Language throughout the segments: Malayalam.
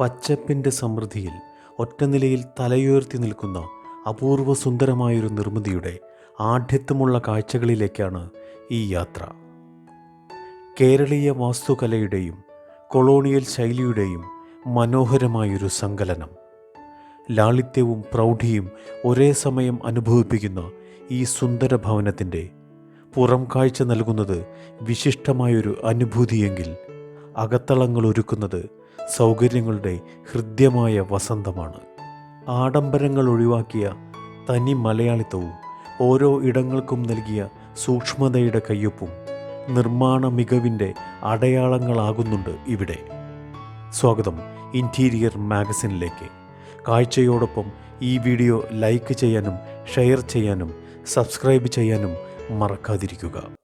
പച്ചപ്പിന്റെ സമൃദ്ധിയിൽ ഒറ്റ നിലയിൽ തലയുയർത്തി നിൽക്കുന്ന അപൂർവ സുന്ദരമായൊരു നിർമ്മിതിയുടെ ആഢ്യത്വമുള്ള കാഴ്ചകളിലേക്കാണ് ഈ യാത്ര. കേരളീയ വാസ്തുകലയുടെയും കൊളോണിയൽ ശൈലിയുടെയും മനോഹരമായൊരു സങ്കലനം. ലാളിത്യവും പ്രൗഢിയും ഒരേ സമയം അനുഭവിപ്പിക്കുന്ന ഈ സുന്ദര ഭവനത്തിന്റെ പുറം കാഴ്ച നൽകുന്നത് വിശിഷ്ടമായൊരു അനുഭൂതിയെങ്കിൽ അകത്തളങ്ങൾ ഒരുക്കുന്നത് സൗകര്യങ്ങളുടെ ഹൃദ്യമായ വസന്തമാണ്. ആഡംബരങ്ങൾ ഒഴിവാക്കിയ തനി മലയാളിത്തവും ഓരോ ഇടങ്ങൾക്കും നൽകിയ സൂക്ഷ്മതയുടെ കയ്യൊപ്പും നിർമ്മാണ മികവിന്റെ അടയാളങ്ങളാകുന്നുണ്ട് ഇവിടെ. സ്വാഗതം ഇന്റീരിയർ മാഗസിനിലേക്ക്. കാഴ്ചയോടൊപ്പം ഈ വീഡിയോ ലൈക്ക് ചെയ്യാനും ഷെയർ ചെയ്യാനും സബ്സ്ക്രൈബ് ചെയ്യാനും മറക്കാതിരിക്കുക.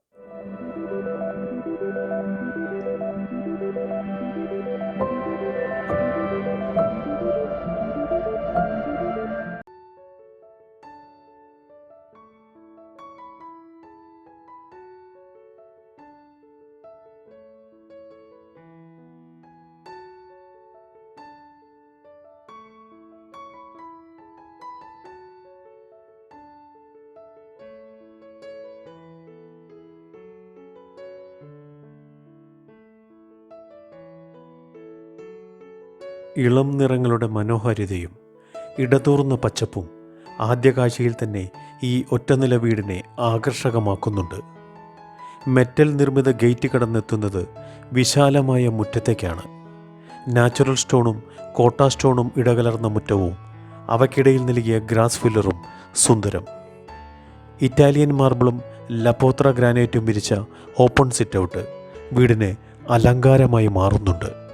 ഇളം നിറങ്ങളുടെ മനോഹാരിതയും ഇടതൂർന്ന പച്ചപ്പും ആദ്യ കാഴ്ചയിൽ തന്നെ ഈ ഒറ്റനില വീടിനെ ആകർഷകമാക്കുന്നുണ്ട്. മെറ്റൽ നിർമ്മിത ഗേറ്റ് കടന്നെത്തുന്നത് വിശാലമായ മുറ്റത്തേക്കാണ്. നാച്ചുറൽ സ്റ്റോണും കോട്ടാ സ്റ്റോണും ഇടകലർന്ന മുറ്റവും അവക്കിടയിൽ നൽകിയ ഗ്രാസ് ഫില്ലറും സുന്ദരം. ഇറ്റാലിയൻ മാർബിളും ലപ്പോത്ര ഗ്രാനൈറ്റും വിരിച്ച ഓപ്പൺ സിറ്റൗട്ട് വീടിന് അലങ്കാരമായി മാറുന്നുണ്ട്.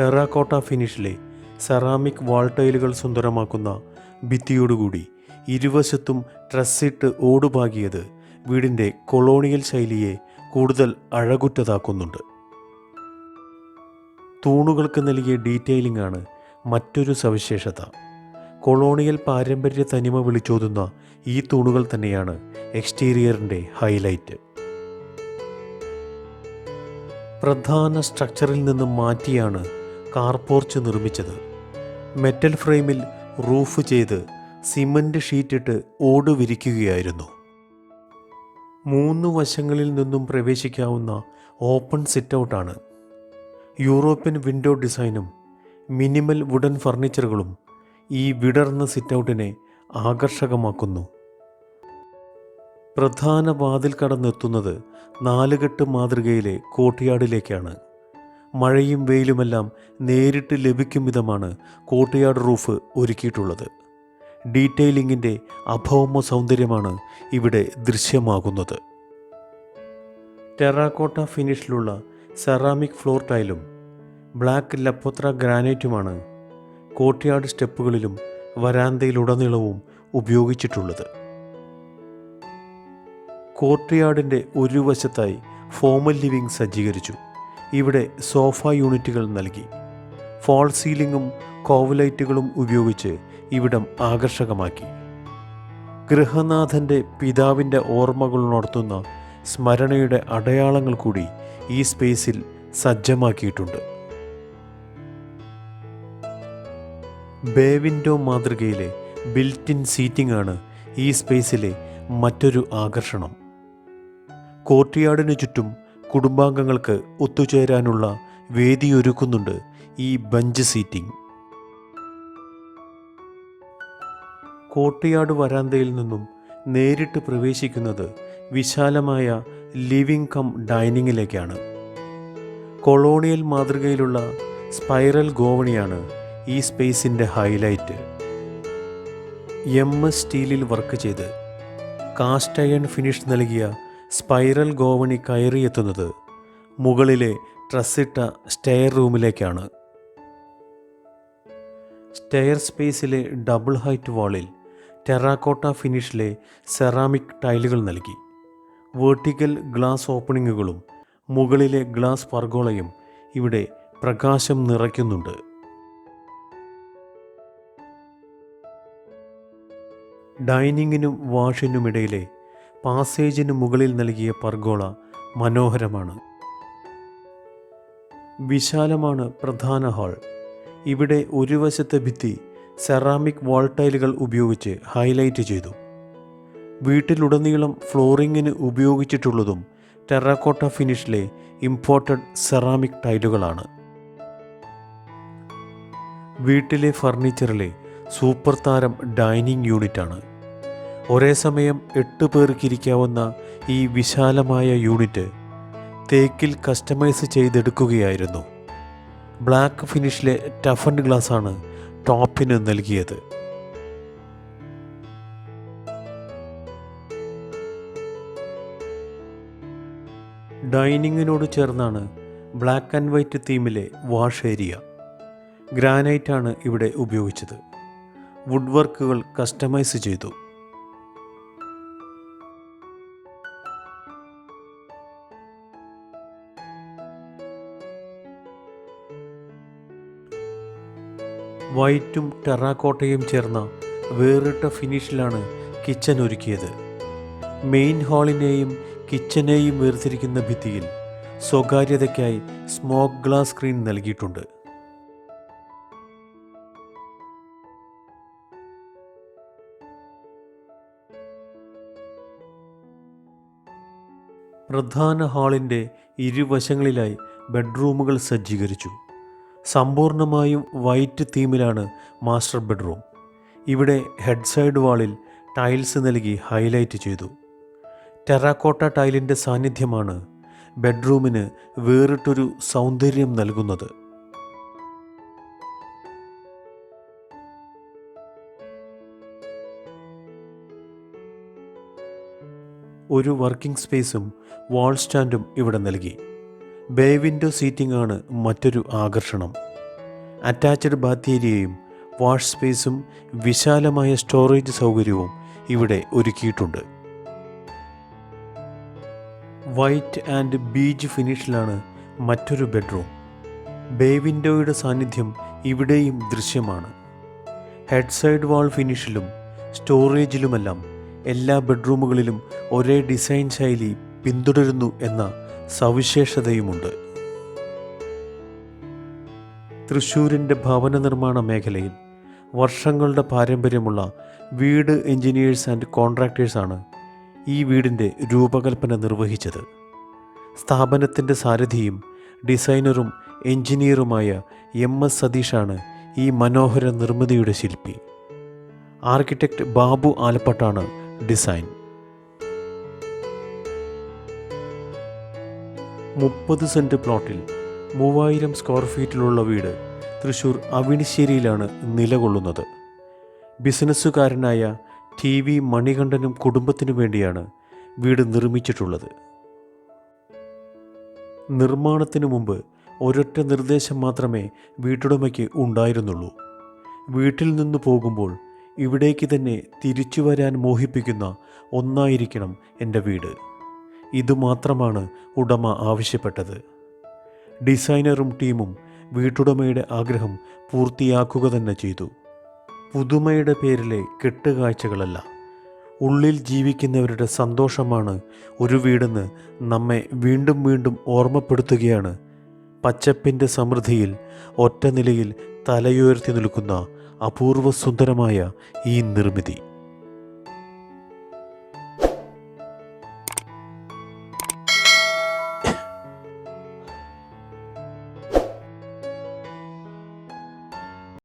ടെറാക്കോട്ട ഫിനിഷിലെ സെറാമിക് വാൾ ടൈലുകൾ സുന്ദരമാക്കുന്ന ഭിത്തിയോടുകൂടി ഇരുവശത്തും ട്രസ്സിട്ട് ഓടുപാകിയത് വീടിന്റെ കൊളോണിയൽ ശൈലിയെ കൂടുതൽ അഴകുറ്റതാക്കുന്നുണ്ട്. തൂണുകൾക്ക് നൽകിയ ഡീറ്റെയിലിംഗ് ആണ് മറ്റൊരു സവിശേഷത. കൊളോണിയൽ പാരമ്പര്യ തനിമ വിളിച്ചോതുന്ന ഈ തൂണുകൾ തന്നെയാണ് എക്സ്റ്റീരിയറിന്റെ ഹൈലൈറ്റ്. പ്രധാന സ്ട്രക്ചറിൽ നിന്നും മാറ്റിയാണ് കാർപോർച്ച് നിർമ്മിച്ചത്. മെറ്റൽ ഫ്രെയിമിൽ റൂഫ് ചെയ്ത് സിമന്റ് ഷീറ്റിട്ട് ഓട് വിരിക്കുകയായിരുന്നു മൂന്ന് വശങ്ങളിൽ നിന്നും പ്രവേശിക്കാവുന്ന ഓപ്പൺ സിറ്റൗട്ടാണ്. യൂറോപ്യൻ വിൻഡോ ഡിസൈനും മിനിമൽ വുഡൻ ഫർണിച്ചറുകളും ഈ വിടർന്ന സിറ്റൗട്ടിനെ ആകർഷകമാക്കുന്നു. പ്രധാന വാതിൽ കടന്നെത്തുന്നത് നാലുകെട്ട് മാതൃകയിലെ കോട്ടയാടിലേക്കാണ് മഴയും വെയിലുമെല്ലാം നേരിട്ട് ലഭിക്കും വിധമാണ് കോട്ടയാട് റൂഫ് ഒരുക്കിയിട്ടുള്ളത്. ഡീറ്റെയിലിങ്ങിന്റെ അഭൗമ സൗന്ദര്യമാണ് ഇവിടെ ദൃശ്യമാകുന്നത്. ടെറാക്കോട്ട ഫിനിഷിലുള്ള സെറാമിക് ഫ്ലോർ ടൈലും ബ്ലാക്ക് ലപ്പോത്ര ഗ്രാനൈറ്റുമാണ് കോട്ടയാട് സ്റ്റെപ്പുകളിലും വരാന്തയിലുടനീളവും ഉപയോഗിച്ചിട്ടുള്ളത്. കോട്ടയാടിന്റെ ഒരു വശത്തായി ഫോമൽ ലിവിംഗ് സജ്ജീകരിച്ചു. ഇവിടെ സോഫ യൂണിറ്റുകൾ നൽകി. ഫോൾ സീലിംഗും കോവലൈറ്റുകളും ഉപയോഗിച്ച് ഇവിടം ആകർഷകമാക്കി. ഗൃഹനാഥന്റെ പിതാവിന്റെ ഓർമ്മകൾ ഉണർത്തുന്ന സ്മരണയുടെ അടയാളങ്ങൾ കൂടി ഈ സ്പേസിൽ സജ്ജമാക്കിയിട്ടുണ്ട്. ബേ വിൻഡോ മാതൃകയിലെ ബിൽറ്റ് ഇൻ സീറ്റിംഗ് ആണ് ഈ സ്പേസിലെ മറ്റൊരു ആകർഷണം. കോർട്ടിയാർഡിനു ചുറ്റും കുടുംബാംഗങ്ങൾക്ക് ഒത്തുചേരാനുള്ള വേദിയൊരുക്കുന്നുണ്ട് ഈ ബഞ്ച് സീറ്റിംഗ്. കോട്ടയാട് വരാന്തയിൽ നിന്നും നേരിട്ട് പ്രവേശിക്കുന്നത് വിശാലമായ ലിവിംഗ് കം ഡൈനിങ്ങിലേക്കാണ്. കൊളോണിയൽ മാതൃകയിലുള്ള സ്പൈറൽ ഗോവണിയാണ് ഈ സ്പേസിന്റെ ഹൈലൈറ്റ്. എം എസ് സ്റ്റീലിൽ വർക്ക് ചെയ്ത് കാസ്റ്റ് അയൺ ഫിനിഷ് നൽകിയ സ്പൈറൽ ഗോവണി കയറിയെത്തുന്നത് മുകളിലെ ട്രസ്സിട്ട സ്റ്റെയർ റൂമിലേക്കാണ്. സ്റ്റെയർ സ്പേസിലെ ഡബിൾ ഹൈറ്റ് വാളിൽ ടെറാക്കോട്ട ഫിനിഷിലെ സെറാമിക് ടൈലുകൾ നൽകി. വേർട്ടിക്കൽ ഗ്ലാസ് ഓപ്പണിങ്ങുകളും മുകളിലെ ഗ്ലാസ് പർഗോളയും ഇവിടെ പ്രകാശം നിറയ്ക്കുന്നുണ്ട്. ഡൈനിങ്ങിനും വാഷിനുമിടയിലെ പാസേജിന് മുകളിൽ നൽകിയ പർഗോള മനോഹരമാണ്. വിശാലമാണ് പ്രധാന ഹാൾ. ഇവിടെ ഒരു വശത്തെ ഭിത്തി സെറാമിക് വാൾ ടൈലുകൾ ഉപയോഗിച്ച് ഹൈലൈറ്റ് ചെയ്തു. വീട്ടിലുടനീളം ഫ്ലോറിങ്ങിന് ഉപയോഗിച്ചിട്ടുള്ളതും ടെറാക്കോട്ട ഫിനിഷിലെ ഇമ്പോർട്ടഡ് സെറാമിക് ടൈലുകളാണ്. വീട്ടിലെ ഫർണിച്ചറിലെ സൂപ്പർ താരം ഡൈനിങ് യൂണിറ്റാണ്. ഒരേ സമയം എട്ട് പേർക്കിരിക്കാവുന്ന ഈ വിശാലമായ യൂണിറ്റ് തേക്കിൽ കസ്റ്റമൈസ് ചെയ്തെടുക്കുകയായിരുന്നു. ബ്ലാക്ക് ഫിനിഷിലെ ടഫൻഡ് ഗ്ലാസ്സാണ് ടോപ്പിന് നൽകിയത്. ഡൈനിങ്ങിനോട് ചേർന്നാണ് ബ്ലാക്ക് ആൻഡ് വൈറ്റ് തീമിലെ വാഷ് ഏരിയ. ഗ്രാനൈറ്റാണ് ഇവിടെ ഉപയോഗിച്ചത്. വുഡ് വർക്കുകൾ കസ്റ്റമൈസ് ചെയ്തു. വൈറ്റും ടെറാക്കോട്ടയും ചേർന്ന വേറിട്ട ഫിനിഷിലാണ് കിച്ചൺ ഒരുക്കിയത്. മെയിൻ ഹാളിനെയും കിച്ചനെയും വേർതിരിക്കുന്ന ഭിത്തിയിൽ സ്വകാര്യതയ്ക്കായി സ്മോക്ക് ഗ്ലാസ് സ്ക്രീൻ നൽകിയിട്ടുണ്ട്. പ്രധാന ഹാളിന്റെ ഇരുവശങ്ങളിലായി ബെഡ്റൂമുകൾ സജ്ജീകരിച്ചു. സമ്പൂർണമായും വൈറ്റ് തീമിലാണ് മാസ്റ്റർ ബെഡ്റൂം. ഇവിടെ ഹെഡ് സൈഡ് വാളിൽ ടൈൽസ് നൽകി ഹൈലൈറ്റ് ചെയ്തു. ടെറാക്കോട്ട ടൈലിന്റെ സാന്നിധ്യമാണ് ബെഡ്റൂമിന് വേറിട്ടൊരു സൗന്ദര്യം നൽകുന്നത്. ഒരു വർക്കിംഗ് സ്പേസും വാൾ സ്റ്റാൻഡും ഇവിടെ നൽകി. ബേ വിൻഡോ സീറ്റിംഗ് ആണ് മറ്റൊരു ആകർഷണം. അറ്റാച്ച്ഡ് ബാത്ത് ഏരിയയും വാഷ് സ്പേസും വിശാലമായ സ്റ്റോറേജ് സൗകര്യവും ഇവിടെ ഒരുക്കിയിട്ടുണ്ട്. വൈറ്റ് ആൻഡ് ബീച്ച് ഫിനിഷിലാണ് മറ്റൊരു ബെഡ്റൂം. ബേ വിൻഡോയുടെ സാന്നിധ്യം ഇവിടെയും ദൃശ്യമാണ്. ഹെഡ് സൈഡ് വാൾ ഫിനിഷിലും സ്റ്റോറേജിലുമെല്ലാം എല്ലാ ബെഡ്റൂമുകളിലും ഒരേ ഡിസൈൻ ശൈലി പിന്തുടരുന്നു എന്ന സവിശേഷതയുമുണ്ട്. തൃശ്ശൂരിന്റെ ഭവന നിർമ്മാണ മേഖലയിൽ വർഷങ്ങളുടെ പാരമ്പര്യമുള്ള വീട് എഞ്ചിനീയേഴ്സ് ആൻഡ് കോൺട്രാക്ടേഴ്സാണ് ഈ വീടിന്റെ രൂപകൽപ്പന നിർവഹിച്ചത്. സ്ഥാപനത്തിന്റെ സാരഥിയും ഡിസൈനറും എഞ്ചിനീയറുമായ എം എസ് സതീഷാണ് ഈ മനോഹര നിർമ്മിതിയുടെ ശില്പി. ആർക്കിടെക്ട് ബാബു ആലപ്പട്ടാണ് ഡിസൈൻ. മുപ്പത് സെന്റ് പ്ലോട്ടിൽ മൂവായിരം സ്ക്വയർ ഫീറ്റിലുള്ള വീട് തൃശൂർ അവിണിശ്ശേരിയിലാണ് നിലകൊള്ളുന്നത്. ബിസിനസ്സുകാരനായ ടി വി മണികണ്ഠനും കുടുംബത്തിനു വേണ്ടിയാണ് വീട് നിർമ്മിച്ചിട്ടുള്ളത്. നിർമ്മാണത്തിനു മുമ്പ് ഒരൊറ്റ നിർദ്ദേശം മാത്രമേ വീട്ടുടമയ്ക്ക് ഉണ്ടായിരുന്നുള്ളൂ. വീട്ടിൽ നിന്ന് പോകുമ്പോൾ ഇവിടേക്ക് തന്നെ തിരിച്ചു വരാൻ മോഹിപ്പിക്കുന്ന ഒന്നായിരിക്കണം എന്റെ വീട്. ഇതുമാത്രമാണ് ഉടമ ആവശ്യപ്പെട്ടത്. ഡിസൈനറും ടീമും വീട്ടുടമയുടെ ആഗ്രഹം പൂർത്തിയാക്കുക തന്നെ ചെയ്തു. പുതുമയുടെ പേരിലെ കെട്ടുകാഴ്ചകളല്ല ഉള്ളിൽ ജീവിക്കുന്നവരുടെ സന്തോഷമാണ് ഒരു വീടെന്ന് നമ്മെ വീണ്ടും വീണ്ടും ഓർമ്മപ്പെടുത്തുകയാണ്. പച്ചപ്പിന്റെ സമൃദ്ധിയിൽ ഒറ്റ നിലയിൽ തലയുയർത്തി നിൽക്കുന്ന അപൂർവ സുന്ദരമായ ഈ നിർമ്മിതി.